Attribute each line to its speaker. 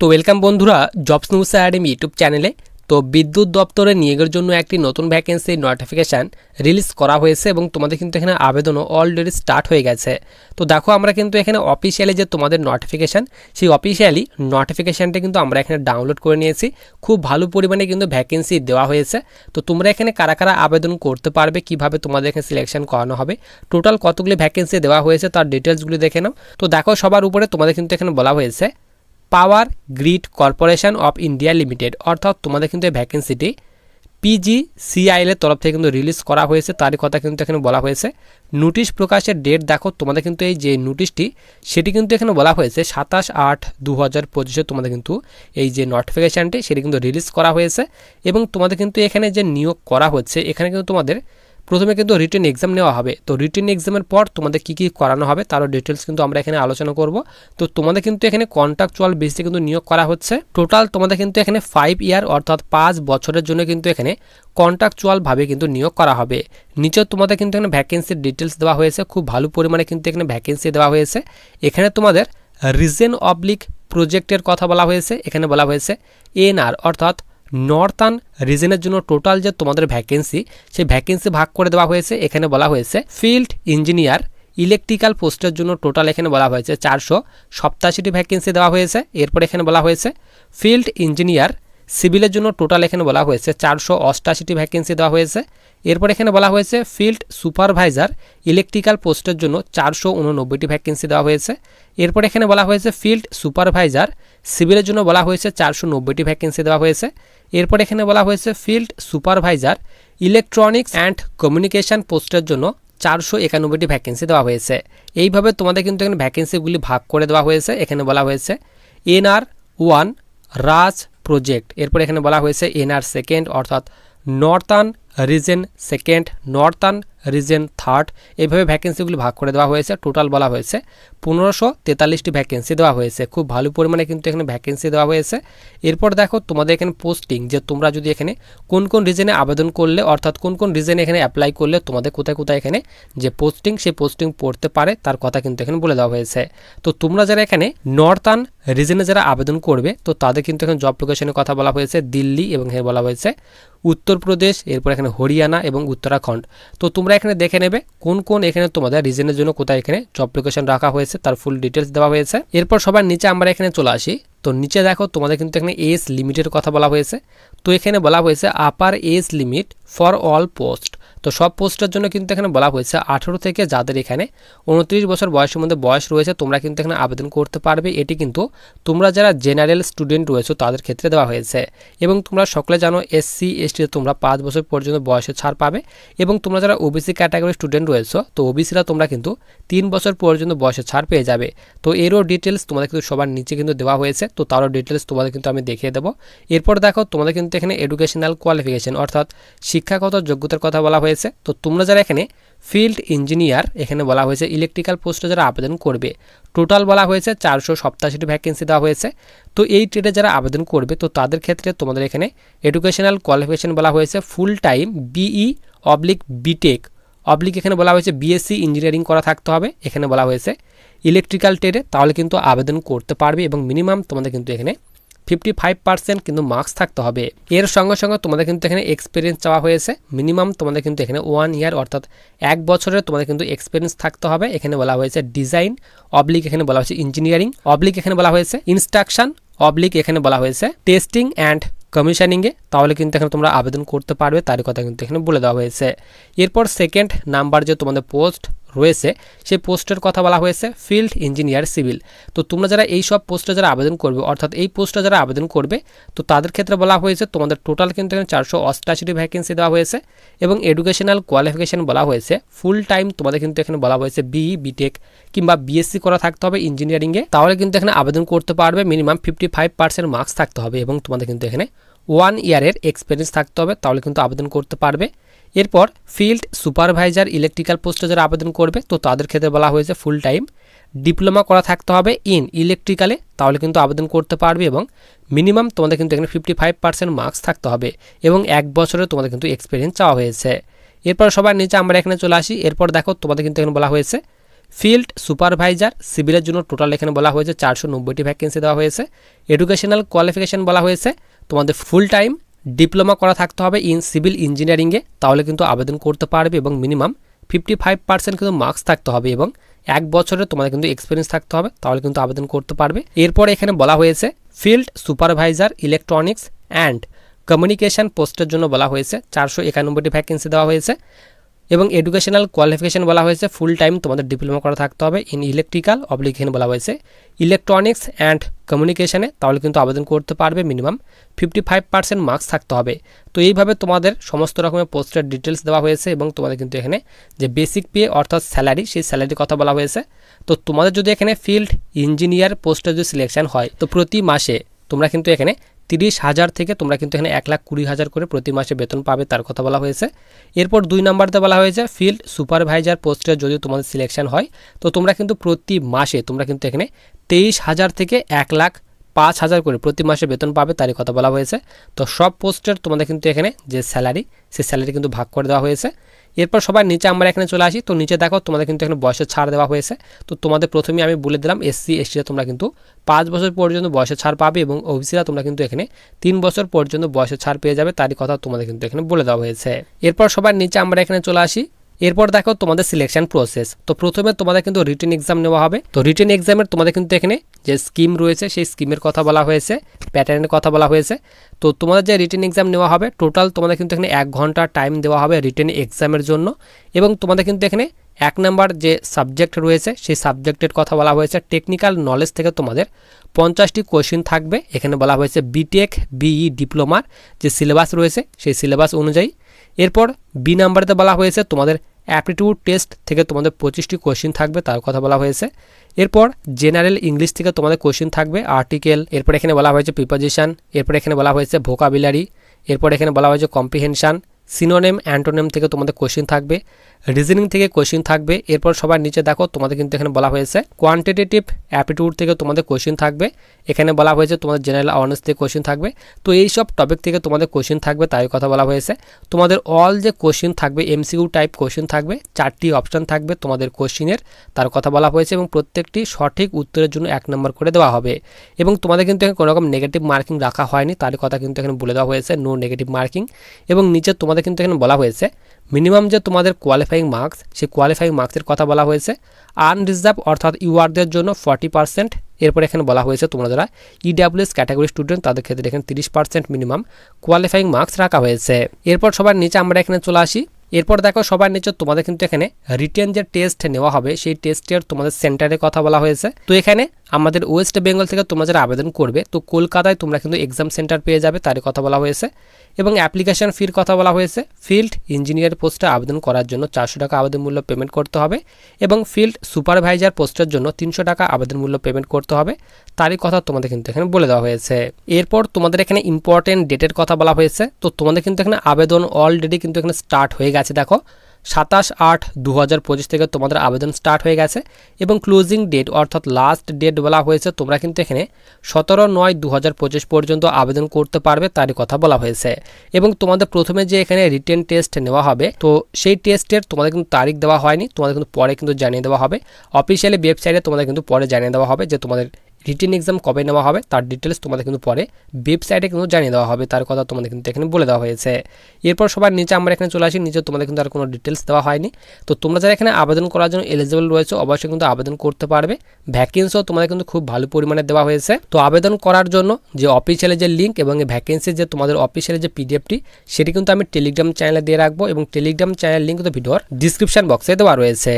Speaker 1: তো ওয়েলকাম বন্ধুরা jobs news academy YouTube চ্যানেলে তো বিদ্যুৎ দপ্তরে নিয়োগের জন্য একটি নতুন ভ্যাকেন্সি নোটিফিকেশান রিলিজ করা হয়েছে এবং তোমাদের কিন্তু এখানে আবেদনও অলরেডি স্টার্ট হয়ে গেছে। তো দেখো আমরা কিন্তু এখানে অফিসিয়ালি যে তোমাদের নোটিফিকেশান সেই অফিসিয়ালি নোটিফিকেশানটা কিন্তু আমরা এখানে ডাউনলোড করে নিয়েছি। খুব ভালো পরিমাণে কিন্তু ভ্যাকেন্সি দেওয়া হয়েছে। তো তোমরা এখানে কারা কারা আবেদন করতে পারবে, কীভাবে তোমাদের এখানে সিলেকশন করানো হবে টোটাল কতগুলি ভ্যাকেন্সি দেওয়া হয়েছে তার ডিটেলসগুলি দেখে নাও। তো দেখো সবার উপরে তোমাদের কিন্তু এখানে বলা হয়েছে power grid corporation of India limited. অর্থাৎ তোমাদের কিন্তু এই ভ্যাকেন্সিটি পিজি সিআইএল এর তরফ থেকে কিন্তু রিলিজ করা হয়েছে। তারই কথা কিন্তু এখানে বলা হয়েছে। নোটিশ প্রকাশের ডেট দেখো, তোমাদের কিন্তু এই যে নোটিশটি, সেটি কিন্তু এখানে বলা হয়েছে সাতাশ আট দু হাজার পঁচিশে। তোমাদের কিন্তু এই যে নোটিফিকেশানটি সেটি কিন্তু রিলিজ করা হয়েছে। এবং তোমাদের কিন্তু এখানে যে নিয়োগ করা হচ্ছে, এখানে কিন্তু তোমাদের প্রথমে কিন্তু রিটেন এক্সাম নেওয়া হবে। তো রিটেন এক্সামের পর তোমাদের কী কী করানো হবে তারও ডিটেলস কিন্তু আমরা এখানে আলোচনা করব। তো তোমাদের কিন্তু এখানে কন্ট্রাকচুয়াল বেসিসে কিন্তু নিয়োগ করা হচ্ছে। টোটাল তোমাদের কিন্তু এখানে ফাইভ ইয়ার অর্থাৎ পাঁচ বছরের জন্য কিন্তু এখানে কন্ট্রাকচুয়ালভাবে কিন্তু নিয়োগ করা হবে। নিচে তোমাদের কিন্তু এখানে ভ্যাকেন্সির ডিটেলস দেওয়া হয়েছে। খুব ভালো পরিমাণে কিন্তু এখানে ভ্যাকেন্সি দেওয়া হয়েছে। এখানে তোমাদের রিজেন অবলিক প্রজেক্টের কথা বলা হয়েছে। এখানে বলা হয়েছে এনআর অর্থাৎ নর্থার্ন রিজনের জন্য টোটাল যে তোমাদের ভ্যাকেন্সি, সেই ভ্যাকেন্সি ভাগ করে দেওয়া হয়েছে, এখানে বলা হয়েছে ফিল্ড ইঞ্জিনিয়ার ইলেকট্রিক্যাল পোস্টের জন্য টোটাল এখানে বলা হয়েছে চারশো। সপ্তাশিটি ভ্যাকেন্সি দেওয়া হয়েছে, এরপর এখানে বলা হয়েছে ফিল্ড ইঞ্জিনিয়ার সিভিলের জন্য টোটাল এখানে বলা হয়েছে চারশো অষ্টাশিটি ভ্যাকেন্সি দেওয়া হয়েছে। এরপর এখানে বলা হয়েছে ফিল্ড সুপারভাইজার ইলেকট্রিক্যাল পোস্টের জন্য চারশো উননব্বইটি ভ্যাকেন্সি দেওয়া হয়েছে। এরপর এখানে বলা হয়েছে ফিল্ড সুপারভাইজার সিভিলের জন্য বলা হয়েছে চারশো নব্বইটি ভ্যাকেন্সি দেওয়া হয়েছে। এরপর এখানে বলা হয়েছে field supervisor electronics and communication পোস্টের জন্য চারশো একানব্বইটি ভ্যাকেন্সি দেওয়া হয়েছে। এইভাবে তোমাদের কিন্তু এখানে ভ্যাকেন্সিগুলি ভাগ করে দেওয়া হয়েছে। এখানে বলা হয়েছে এনআর ওয়ান রাজ প্রজেক্ট এরপর এখানে বলা হয়েছে এনআর সেকেন্ড অর্থাৎ northern region second northern region third এইভাবে ভ্যাকেন্সিগুলি ভাগ করে দেওয়া হয়েছে টোটাল বলা হয়েছে। পনেরোশো তেতাল্লিশটি ভ্যাকেন্সি দেওয়া হয়েছে, খুব ভালো পরিমাণে কিন্তু এখানে ভ্যাকেন্সি দেওয়া হয়েছে। এরপর দেখো তোমাদের এখানে পোস্টিং যে তোমরা যদি এখানে কোন কোন রিজনে আবেদন করলে, অর্থাৎ কোন কোন রিজনে এখানে অ্যাপ্লাই করলে, তোমাদের কোথায় কোথায় এখানে যে পোস্টিং সেই পোস্টিং পড়তে পারে, তার কথা কিন্তু এখানে বলে দেওয়া হয়েছে। তো তোমরা যারা এখানে নর্থার্ন রিজনে যারা আবেদন করবে, তো তাদের কিন্তু এখানে জব লোকেশনের কথা বলা হয়েছে, দিল্লি এবং এখানে বলা হয়েছে, উত্তরপ্রদেশ, এরপর এখানে হরিয়ানা এবং উত্তরাখণ্ড। তো তোমরা এখানে দেখে নেবে কোন কোন এখানে তোমাদের রিজনের জন্য কোথায় এখানে জব লোকেশন রাখা হয়েছে, তার ফুল ডিটেলস দেওয়া হয়েছে। এরপর সবার নিচে আমরা এখানে চলে আসি। তো নিচে দেখো, তোমাদের কিন্তু এখানে এজ লিমিটের কথা বলা হয়েছে। তো এখানে বলা হয়েছে upper age limit for all post তো সব পোস্টের জন্য কিন্তু এখানে বলা হয়েছে আঠেরো থেকে যাদের এখানে উনত্রিশ বছর বয়সের মধ্যে বয়স রয়েছে, তোমরা কিন্তু এখানে আবেদন করতে পারবে। এটি কিন্তু তোমরা যারা জেনারেল স্টুডেন্ট রয়েছে, তাদের ক্ষেত্রে দেওয়া হয়েছে। এবং তোমরা সকলে জানো এসসি এসটিতে তোমরা পাঁচ বছর পর্যন্ত বয়সে ছাড় পাবে। এবং তোমরা যারা ওবিসি ক্যাটাগরির স্টুডেন্ট রয়েছে, তো ওবিসিরা তোমরা কিন্তু তিন বছর পর্যন্ত বয়সে ছাড় পেয়ে যাবে। তো এরও ডিটেলস তোমাদের কিন্তু সবার নিচে কিন্তু দেওয়া হয়েছে। তো তারও ডিটেলস তোমাদের কিন্তু আমি দেখিয়ে দেবো। এরপর দেখো, তোমাদের কিন্তু এখানে এডুকেশনাল কোয়ালিফিকেশন অর্থাৎ শিক্ষাগত যোগ্যতার কথা বলা হয়েছে। তো তোমরা যারা এখানে ফিল্ড ইঞ্জিনিয়ার এখানে বলা হয়েছে ইলেকট্রিক্যাল পোস্টে যারা আবেদন করবে টোটাল বলা হয়েছে চারশো সপ্তাশিটি ভ্যাকেন্সি দেওয়া হয়েছে। তো এই ট্রেডে যারা আবেদন করবে, তো তাদের ক্ষেত্রে তোমাদের এখানে এডুকেশনাল কোয়ালিফিকেশন বলা হয়েছে full time BE oblique BTech oblique এখানে বলা হয়েছে বিএসসি ইঞ্জিনিয়ারিং করা থাকতে হবে, এখানে বলা হয়েছে ইলেকট্রিক্যাল ট্রেডে তাহলে কিন্তু আবেদন করতে পারবে এবং মিনিমাম তোমাদের কিন্তু এখানে ফিফটি ফাইভ পার্সেন্ট কিন্তু মার্কস থাকতে হবে। এর সঙ্গে সঙ্গে তোমাদের কিন্তু এখানে এক্সপিরিয়েন্স চাওয়া হয়েছে। মিনিমাম তোমাদের কিন্তু এখানে ওয়ান ইয়ার অর্থাৎ এক বছরের তোমাদের কিন্তু এক্সপিরিয়েন্স থাকতে হবে। এখানে বলা হয়েছে ডিজাইন অবলিক এখানে বলা হয়েছে ইঞ্জিনিয়ারিং অবলিক এখানে বলা হয়েছে ইনস্ট্রাকশন অবলিক এখানে বলা হয়েছে টেস্টিং অ্যান্ড কমিশনিংয়ে তাহলে কিন্তু এখানে তোমরা আবেদন করতে পারবে, তারই কথা কিন্তু এখানে বলে দেওয়া হয়েছে। এরপর সেকেন্ড নাম্বার যে তোমাদের পোস্ট রয়েছে, সেই পোস্টের কথা বলা হয়েছে, ফিল্ড ইঞ্জিনিয়ার সিভিল। তো তোমরা যারা এই সব পোস্টে যারা আবেদন করবে, অর্থাৎ এই পোস্টে যারা আবেদন করবে, তো তাদের ক্ষেত্রে বলা হয়েছে, তোমাদের টোটাল কিন্তু এখানে চারশো অষ্টাশিটি ভ্যাকেন্সি দেওয়া হয়েছে এবং এডুকেশনাল কোয়ালিফিকেশন বলা হয়েছে। ফুল টাইম তোমাদের কিন্তু এখানে বলা হয়েছে বিই বিটেক কিংবা বিএসসি করা থাকতে হবে ইঞ্জিনিয়ারিংয়ে তাহলে কিন্তু এখানে আবেদন করতে পারবে minimum fifty five percent marks থাকতে হবে এবং তোমাদের কিন্তু এখানে ওয়ান ইয়ারের এক্সপিরিয়েন্স থাকতে হবে, তাহলে কিন্তু আবেদন করতে পারবে। এরপর ফিল্ড সুপারভাইজার ইলেকট্রিক্যাল পোস্টে যারা আবেদন করবে, তো তাদের ক্ষেত্রে বলা হয়েছে ফুল টাইম ডিপ্লোমা করা থাকতে হবে ইন ইলেকট্রিক্যালে তাহলে কিন্তু আবেদন করতে পারবে এবং মিনিমাম তোমাদের কিন্তু এখানে ফিফটি ফাইভ পার্সেন্ট মার্কস থাকতে হবে এবং এক বছরে তোমাদের কিন্তু এক্সপিরিয়েন্স চাওয়া হয়েছে। এরপর সবার নিচে আমরা এখানে চলে আসি। এরপর দেখো তোমাদের কিন্তু এখানে বলা হয়েছে ফিল্ড সুপারভাইজার সিভিলের জন্য টোটাল এখানে বলা হয়েছে চারশো নব্বইটি ভ্যাকেন্সি দেওয়া হয়েছে। এডুকেশনাল কোয়ালিফিকেশন বলা হয়েছে, তোমাদের ফুল টাইম ডিপ্লোমা করা থাকতে হবে ইন সিভিল ইঞ্জিনিয়ারিংয়ে, তাহলে কিন্তু আবেদন করতে পারবে এবং মিনিমাম ফিফটি ফাইভ পার্সেন্ট কিন্তু মার্কস থাকতে হবে এবং এক বছরে তোমাদের কিন্তু এক্সপিরিয়েন্স থাকতে হবে, তাহলে কিন্তু আবেদন করতে পারবে। এরপর এখানে বলা হয়েছে, field supervisor, electronics and communication পোস্টের জন্য বলা হয়েছে, চারশো একানব্বইটি ভ্যাকেন্সি দেওয়া হয়েছে এবং এডুকেশনাল কোয়ালিফিকেশন বলা হয়েছে, ফুল টাইম তোমাদের ডিপ্লোমা করা থাকতে হবে। ইন ইলেকট্রিক্যাল অবলিকেশন বলা হয়েছে, ইলেকট্রনিক্স অ্যান্ড কমিউনিকেশনে তাহলে কিন্তু আবেদন করতে পারবে minimum fifty five percent marks থাকতে হবে। তো এইভাবে তোমাদের সমস্ত রকমের পোস্টের ডিটেলস দেওয়া হয়েছে এবং তোমাদের কিন্তু এখানে যে বেসিক পে অর্থাৎ স্যালারি সেই স্যালারির কথা বলা হয়েছে। তো তোমাদের যদি এখানে ফিল্ড ইঞ্জিনিয়ার পোস্টের যদি সিলেকশান হয়, তো প্রতি মাসে তোমরা কিন্তু এখানে তিরিশ হাজার থেকে তোমরা কিন্তু এখানে এক লাখ কুড়ি হাজার করে প্রতি মাসে বেতন পাবে তার কথা বলা হয়েছে। এরপর দুই নম্বরতে বলা হয়েছে ফিল্ড সুপারভাইজার পোস্টে যদি তোমাদের সিলেকশন হয়, তো তোমরা কিন্তু প্রতি মাসে তোমরা কিন্তু এখানে তেইশ হাজার থেকে এক লাখ পাঁচ হাজার করে প্রতি মাসে বেতন পাবে তারই কথা বলা হয়েছে। তো সব পোস্টের তোমাদের কিন্তু এখানে যে স্যালারি সেই স্যালারি কিন্তু ভাগ করে দেওয়া হয়েছে। এরপর সবার নিচে আমরা এখানে চলে আসি। তো নিচে দেখো, তোমাদের কিন্তু এখানে বয়সের ছাড় দেওয়া হয়েছে। তো তোমাদের প্রথমে আমি বলে দিলাম এসসি এসটিরা তোমরা কিন্তু পাঁচ বছর পর্যন্ত বয়সের ছাড় পাবে এবং ওবিসিরা তোমরা কিন্তু এখানে তিন বছর পর্যন্ত বয়সের ছাড় পেয়ে যাবে। তারই কথা তোমাদের কিন্তু এখানে বলে দেওয়া হয়েছে। এরপর সবার নিচে আমরা এখানে চলে আসি। এরপর দেখো তোমাদের সিলেকশন প্রসেস তো প্রথমে তোমাদের কিন্তু রিটেন এক্সাম নেওয়া হবে। তো রিটেন এক্সামের তোমাদের কিন্তু এখানে যে স্কিম রয়েছে, সেই স্কিমের কথা বলা হয়েছে প্যাটার্নের কথা বলা হয়েছে। তো তোমাদের যে রিটেন এক্সাম নেওয়া হবে টোটাল তোমাদের কিন্তু এখানে এক ঘণ্টা টাইম দেওয়া হবে রিটেন এক্সামের জন্য। এবং তোমাদের কিন্তু এখানে এক নাম্বার যে সাবজেক্ট রয়েছে, সেই সাবজেক্টের কথা বলা হয়েছে। টেকনিক্যাল নলেজ থেকে তোমাদের পঞ্চাশটি কোশ্চিন থাকবে। এখানে বলা হয়েছে বিটেক বিই ডিপ্লোমার যে সিলেবাস রয়েছে, সেই সিলেবাস অনুযায়ী এরপর বি নাম্বারেতে বলা হয়েছে তোমাদের অ্যাপটিটিউড টেস্ট থেকে তোমাদের পঁচিশটি কোশ্চিন থাকবে, তার কথা বলা হয়েছে। এরপর জেনারেল ইংলিশ থেকে তোমাদের কোশ্চিন থাকবে আর্টিকেল এরপর এখানে বলা হয়েছে প্রিপোজিশন এরপর এখানে বলা হয়েছে ভোকাবিলারি এরপর এখানে বলা হয়েছে কম্প্রিহেনশান সিনোনেম অ্যান্টোনেম থেকে তোমাদের কোশ্চিন থাকবে। রিজনিং থেকে কোশ্চিন থাকবে। এরপর সবার নিচে দেখো, তোমাদের কিন্তু এখানে বলা হয়েছে কোয়ান্টিটেটিভ অ্যাপিটিউড থেকে তোমাদের কোশ্চিন থাকবে। এখানে বলা হয়েছে তোমাদের জেনারেল অ্যাওয়ারনেস থেকে কোশ্চিন থাকবে। তো এই সব টপিক থেকে তোমাদের কোশ্চিন থাকবে, তাই কথা বলা হয়েছে। তোমাদের অল যে কোশ্চিন থাকবে এমসিকিউ টাইপ কোশ্চিন থাকবে, চারটি অপশান থাকবে তোমাদের কোশ্চিনের তার কথা বলা হয়েছে এবং প্রত্যেকটি সঠিক উত্তরের জন্য এক নম্বর করে দেওয়া হবে। এবং তোমাদের কিন্তু এখানে কোনো রকম নেগেটিভ মার্কিং রাখা হয়নি, তার কথা কিন্তু এখানে বলে দেওয়া হয়েছে নো নেগেটিভ মার্কিং এবং নিচে তোমাদের কিন্তু এখানে বলা হয়েছে মিনিমাম যে তোমাদের কোয়ালিফাইং মার্কস সেই কোয়ালিফাইং মার্কসের কথা বলা হয়েছে। আনরিজার্ভ অর্থাৎ ইউআরদের জন্য ফর্টি পার্সেন্ট এরপর এখানে বলা হয়েছে তোমরা যারা ইডাব্লিউএস ক্যাটাগরি স্টুডেন্ট তাদের ক্ষেত্রে এখানে তিরিশ পার্সেন্ট মিনিমাম কোয়ালিফাইং মার্কস রাখা হয়েছে। এরপর সবার নিচে আমরা এখানে চলে আসি। এরপর দেখো সবার নিচে তোমাদের কিন্তু এখানে রিটেন যে টেস্ট নেওয়া হবে, সেই টেস্টের তোমাদের সেন্টারের কথা বলা হয়েছে। তো এখানে আমাদের ওয়েস্ট বেঙ্গল থেকে তোমরা যারা আবেদন করবে, তো কলকাতায় তোমরা কিন্তু এক্সাম সেন্টার পেয়ে যাবে, তারই কথা বলা হয়েছে। এবং অ্যাপ্লিকেশন ফির কথা বলা হয়েছে। ফিল্ড ইঞ্জিনিয়ার পোস্টে আবেদন করার জন্য চারশো টাকা আবেদন মূল্য পেমেন্ট করতে হবে এবং ফিল্ড সুপারভাইজার পোস্টের জন্য তিনশো টাকা আবেদন মূল্য পেমেন্ট করতে হবে। তারই কথা তোমাদের কিন্তু এখানে বলে দেওয়া হয়েছে। এরপর তোমাদের এখানে ইম্পর্টেন্ট ডেটের কথা বলা হয়েছে। তো তোমাদের কিন্তু এখানে আবেদন অলরেডি কিন্তু এখানে স্টার্ট হয়ে গেছে, দেখো। সাতাশ আট দু হাজার পঁচিশ থেকে তোমাদের আবেদন স্টার্ট হয়ে গেছে এবং ক্লোজিং ডেট অর্থাৎ লাস্ট ডেট বলা হয়েছে, তোমরা কিন্তু এখানে সতেরো নয় দু হাজার পঁচিশ পর্যন্ত আবেদন করতে পারবে তারই কথা বলা হয়েছে। এবং তোমাদের প্রথমে যে এখানে রিটেন টেস্ট নেওয়া হবে, তো সেই টেস্টের তোমাদের কিন্তু তারিখ দেওয়া হয়নি, তোমাদের কিন্তু পরে কিন্তু জানিয়ে দেওয়া হবে। অফিসিয়ালি ওয়েবসাইটে তোমাদের কিন্তু পরে জানিয়ে দেওয়া হবে যে তোমাদের রিটেন এক্সাম কবে নেওয়া হবে, তার ডিটেলস তোমাদের কিন্তু পরে ওয়েবসাইটে কিন্তু জানিয়ে দেওয়া হবে, তার কথা তোমাদের কিন্তু এখানে বলে দেওয়া হয়েছে। এরপর সবার নিচে আমরা এখানে চলে আসি, নিচে তোমাদের কিন্তু আর কোনো ডিটেলস দেওয়া হয়নি। তো তোমরা যারা এখানে আবেদন করার জন্য এলিজিবল রয়েছে, অবশ্যই কিন্তু আবেদন করতে পারবে। ভ্যাকেন্সিও তোমাদের কিন্তু খুব ভালো পরিমাণে দেওয়া হয়েছে। তো আবেদন করার জন্য যে অফিসিয়ালি যে লিঙ্ক এবং ভ্যাকেন্সি যে তোমাদের অফিসিয়ালি যে পিডিএফটি সেটি কিন্তু আমি টেলিগ্রাম চ্যানেলে দিয়ে রাখব এবং টেলিগ্রাম চ্যানেল লিঙ্ক তো ভিডিওর ডিসক্রিপশন বক্সে দেওয়া রয়েছে।